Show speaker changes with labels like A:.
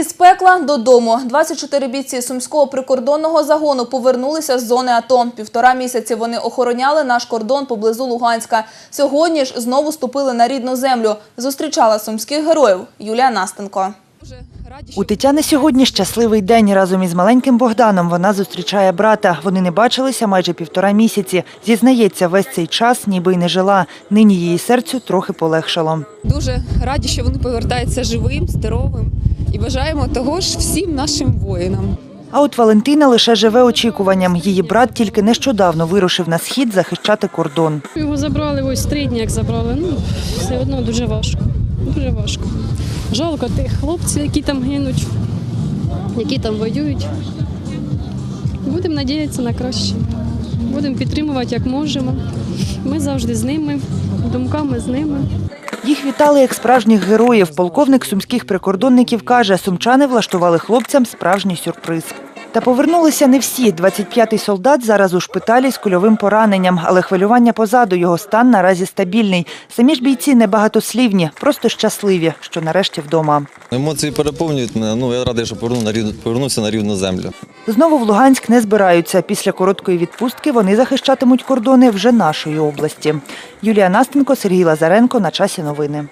A: Із пекла додому 24 бійці сумського прикордонного загону повернулися з зони АТО. Півтора місяці вони охороняли наш кордон поблизу Луганська. Сьогодні ж знову ступили на рідну землю. Зустрічала сумських героїв Юлія Настенко.
B: У Тетяни сьогодні щасливий день. Разом із маленьким Богданом вона зустрічає брата. Вони не бачилися майже півтора місяці. Зізнається, весь цей час ніби й не жила. Нині її серцю трохи полегшало.
C: Дуже раді, що вони повертаються живим, здоровим і бажаємо того ж всім нашим воїнам.
B: А от Валентина лише живе очікуванням. Її брат тільки нещодавно вирушив на схід захищати кордон.
D: Його забрали ось три дні, як забрали. Ну, все одно дуже важко. Дуже важко. Жалко тих хлопців, які там гинуть, які там воюють. Будемо надіятися на краще. Будемо підтримувати як можемо. Ми завжди з ними, думками з ними.
B: Їх вітали як справжніх героїв. Полковник сумських прикордонників каже, сумчани влаштували хлопцям справжній сюрприз. Та повернулися не всі. 25-й солдат зараз у шпиталі з кульовим пораненням, але хвилювання позаду, його стан наразі стабільний. Самі ж бійці небагатослівні, просто щасливі, що нарешті вдома.
E: Емоції переповнюють мене. Ну я радий, що повернувся на рівну землю.
B: Знову в Луганськ не збираються. Після короткої відпустки вони захищатимуть кордони вже нашої області. Юлія Настенко, Сергій Лазаренко. На часі новини.